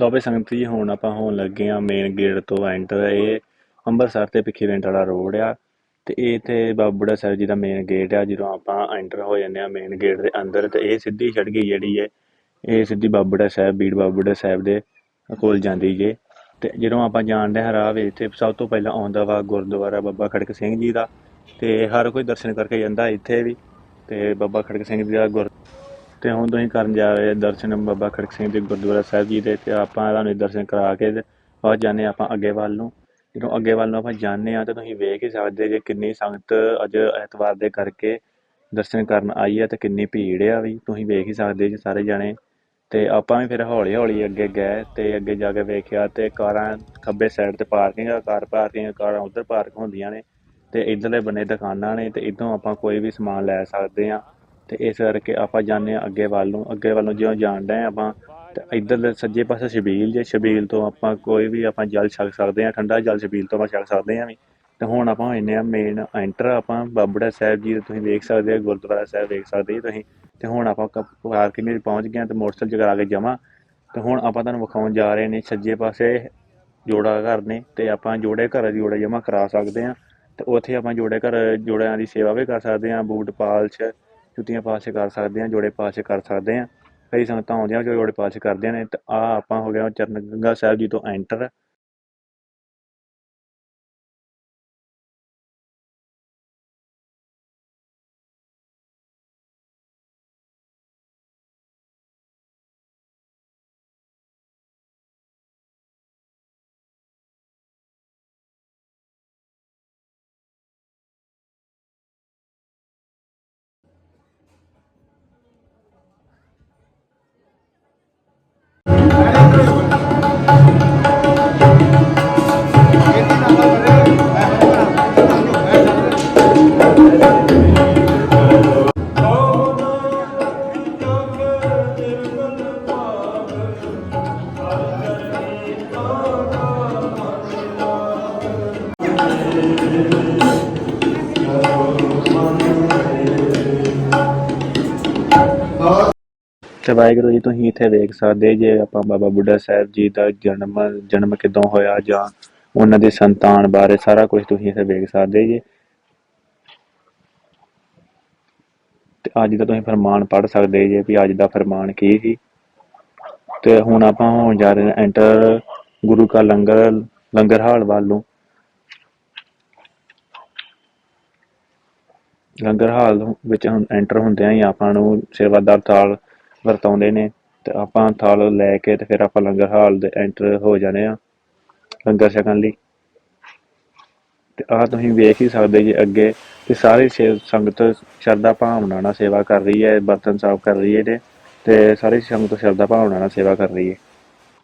ਲੋ ਬਈ ਸੰਗਤ ਜੀ ਹੁਣ ਆਪਾਂ ਹੋਣ ਲੱਗੇ ਆ ਮੇਨ ਗੇਟ ਤੋਂ ਐਂਟਰ ਇਹ ਅੰਮ੍ਰਿਤਸਰ ਤੇ ਪਿੱਖੀ ਪਿੰਡ ਵਾਲਾ ਰੋਡ ਆ ਤੇ ਇਹ ਤੇ ਬਾਬੂੜਾ ਸਾਹਿਬ ਜੀ ਦਾ ਮੇਨ ਗੇਟ ਆ, ਜਦੋਂ ਆਪਾਂ ਐਂਟਰ ਹੋ ਜਾਂਦੇ ਆ ਮੇਨ ਗੇਟ ਦੇ ਅੰਦਰ ਤੇ ਇਹ ਸਿੱਧੀ ਸੜਕ ਜਿਹੜੀ ਹੈ, ਇਹ ਸਿੱਧੀ ਬਾਬੂੜਾ ਸਾਹਿਬ, ਬੀੜ ਬਾਬੂੜਾ ਸਾਹਿਬ ਦੇ ਕੋਲ ਜਾਂਦੀ ਜੇ। ਤੇ ਜਦੋਂ ਆਪਾਂ ਜਾਣਦੇ ਹਾਂ ਰਾਹ ਵਿੱਚ ਤੇ ਸਭ ਤੋਂ ਪਹਿਲਾਂ ਆਉਂਦਾ ਵਾ ਗੁਰਦੁਆਰਾ ਬਾਬਾ ਖੜਕ ਸਿੰਘ ਜੀ ਦਾ, ਤੇ ਹਰ ਕੋਈ ਦਰਸ਼ਨ ਕਰਕੇ ਜਾਂਦਾ ਇੱਥੇ ਵੀ, ਤੇ ਬਾਬਾ ਖੜਕ ਸਿੰਘ ਜੀ ਦਾ ਗੁਰ, ਤੇ ਹੁਣ ਤੁਸੀਂ ਕਰਨ ਜਾ ਰਹੇ ਦਰਸ਼ਨ ਬਾਬਾ ਖੜਕ ਸਿੰਘ ਦੇ ਗੁਰਦੁਆਰਾ ਸਾਹਿਬ ਜੀ ਦੇ, ਤੇ ਆਪਾਂ ਤੁਹਾਨੂੰ ਦਰਸ਼ਨ ਕਰਾ ਕੇ ਤੇ ਬਾਅਦ ਜਾਂਦੇ ਹਾਂ ਆਪਾਂ ਅੱਗੇ ਵੱਲ ਨੂੰ। ਜਦੋਂ ਅੱਗੇ ਵੱਲ ਨੂੰ ਆਪਾਂ ਜਾਂਦੇ ਆ ਤਾਂ ਤੁਸੀਂ ਵੇਖ ਹੀ ਸਕਦੇ ਜੇ ਕਿੰਨੀ ਸੰਗਤ ਅੱਜ ਐਤਵਾਰ ਦੇ ਕਰਕੇ ਦਰਸ਼ਨ ਕਰਨ ਆਈ ਹੈ ਤੇ ਕਿੰਨੀ ਭੀੜ ਆ ਵੀ, ਤੁਸੀਂ ਵੇਖ ਹੀ ਸਕਦੇ ਜੇ ਸਾਰੇ ਜਾਣੇ। ਤੇ ਆਪਾਂ ਵੀ ਫਿਰ ਹੌਲੀ ਹੌਲੀ ਅੱਗੇ ਗਏ ਤੇ ਅੱਗੇ ਜਾ ਕੇ ਵੇਖਿਆ ਤੇ ਕਾਰਾਂ ਖੱਬੇ ਸਾਈਡ ਤੇ ਪਾਰਕਿੰਗ ਆ, ਕਾਰ ਪਾਰਕਿੰਗ ਕਾਰਾਂ ਉਧਰ ਪਾਰਕ ਹੁੰਦੀਆਂ ਨੇ ਤੇ ਇਧਰਲੇ ਬੰਨੇ ਦੁਕਾਨਾਂ ਨੇ ਤੇ ਇਦੋਂ ਆਪਾਂ ਕੋਈ ਵੀ ਸਮਾਨ ਲੈ ਸਕਦੇ ਆ ਤੇ ਇਸ ਕਰਕੇ ਆਪਾਂ ਜਾਂਦੇ ਆ ਅੱਗੇ ਵੱਲ ਨੂੰ, ਅੱਗੇ ਵੱਲ ਨੂੰ ਜਿਉਂ ਜਾਣਦੇ ਆ ਆਪਾਂ ਤੇ ਇਧਰਲੇ ਸੱਜੇ ਪਾਸੇ ਛਬੀਲ ਜੇ, ਛਬੀਲ ਤੋਂ ਆਪਾਂ ਕੋਈ ਵੀ ਆਪਾਂ ਜਲ ਛਕ ਸਕਦੇ ਆ ਠੰਡਾ ਜਲ ਛਬੀਲ ਤੋਂ ਆਪਾਂ ਛਕ ਸਕਦੇ ਆ ਵੀ ਤੇ ਹੁਣ ਆਪਾਂ ਹੋਏ ਨੇ ਆ ਮੇਨ ਐਂਟਰ ਆਪਾਂ, ਬਾਬੜਾ ਸਾਹਿਬ ਜੀ ਤੁਸੀਂ ਵੇਖ ਸਕਦੇ ਆ, ਗੁਰਦੁਆਰਾ ਸਾਹਿਬ ਵੇਖ ਸਕਦੇ ਜੀ ਤੁਸੀਂ। ਤੇ ਹੁਣ ਆਪਾਂ ਪਾਰਕਿੰਗ ਵਿੱਚ ਪਹੁੰਚ ਗਏ ਆ ਤੇ ਮੋਟਰਸਾਈਕਲ ਜਗਾ ਕੇ ਜਮਾ ਤੇ ਹੁਣ ਆਪਾਂ ਤੁਹਾਨੂੰ ਵਿਖਾਉਣ ਜਾ ਰਹੇ ਨੇ ਸੱਜੇ ਪਾਸੇ ਜੋੜਾ ਘਰ ਨੇ ਤੇ ਆਪਾਂ ਜੋੜੇ ਘਰ ਜੋੜੇ ਜਮਾ ਕਰਾ ਸਕਦੇ ਆ। ਤੇ ਉੱਥੇ ਆਪਾਂ ਜੋੜੇ ਘਰ ਜੋੜਿਆਂ ਦੀ ਸੇਵਾ ਵੀ ਕਰ ਸਕਦੇ ਆ, ਬੂਟ ਪਾਲਸ਼, ਜੁੱਤੀਆਂ ਪਾਲਸ਼ ਕਰ ਸਕਦੇ ਆ, ਜੋੜੇ ਪਾਲਸ਼ ਕਰ ਸਕਦੇ ਆ। ਕਈ ਸੰਗਤਾਂ ਆਉਂਦੀਆਂ ਜੋ ਜੋੜੇ ਪਾਲਸ਼ ਕਰਦੀਆਂ ਨੇ ਤੇ ਆ ਆਪਾਂ ਹੋ ਗਿਆ ਚਰਨ ਗੰਗਾ ਸਾਹਿਬ ਜੀ ਤੋਂ ਐਂਟਰ ਤੇ ਵਾਹਿਗੁਰੂ ਜੀ, ਤੁਸੀਂ ਇੱਥੇ ਵੇਖ ਸਕਦੇ ਜੇ ਆਪਾਂ ਬਾਬਾ ਬੁੱਢਾ ਸਾਹਿਬ ਜੀ ਦਾ ਜਨਮ ਜਨਮ ਕਿਦੋਂ ਹੋਇਆ ਜਾਂ ਉਹਨਾਂ ਦੇ ਸੰਤਾਨ ਬਾਰੇ ਸਾਰਾ ਕੁਝ ਤੁਸੀਂ ਇੱਥੇ ਵੇਖ ਸਕਦੇ ਜੇ। ਤੇ ਅੱਜ ਦਾ ਤੁਸੀਂ ਫਰਮਾਨ ਪੜ੍ਹ ਸਕਦੇ ਜੇ ਵੀ ਅੱਜ ਦਾ ਫਰਮਾਨ ਕੀ ਸੀ। ਤੇ ਹੁਣ ਆਪਾਂ ਹੋਣ ਜਾ ਰਹੇ ਹਾਂ ਐਂਟਰ ਗੁਰੂ ਕਾ ਲੰਗਰ ਲੰਗਰ ਹਾਲ ਵੱਲ ਲੰਗਰ ਹਾਲ ਵਿੱਚ ਹੁਣ ਐਂਟਰ ਹੁੰਦਿਆਂ ਹੀ ਆਪਾਂ ਨੂੰ ਸੇਵਾਦਾਰ ਥਾਲ ਵਰਤਾਉਂਦੇ ਨੇ ਤੇ ਆਪਾਂ ਥਾਲ ਲੈ ਕੇ ਤੇ ਫਿਰ ਆਪਾਂ ਲੰਗਰ ਹਾਲ ਦੇ ਐਂਟਰ ਹੋ ਜਾਣੇ ਆ ਲੰਗਰ ਛਕਣ ਲਈ। ਤੇ ਆਹ ਤੁਸੀਂ ਵੇਖ ਹੀ ਸਕਦੇ ਜੀ ਅੱਗੇ ਕਿ ਸਾਰੀ ਸੇ- ਸੰਗਤ ਸ਼ਰਧਾ ਭਾਵਨਾ ਨਾਲ ਸੇਵਾ ਕਰ ਰਹੀ ਹੈ, ਬਰਤਨ ਸਾਫ਼ ਕਰ ਰਹੀ ਹੈ ਤੇ ਸਾਰੀ ਸੰਗਤ ਸ਼ਰਧਾ ਭਾਵਨਾ ਨਾਲ ਸੇਵਾ ਕਰ ਰਹੀ ਹੈ।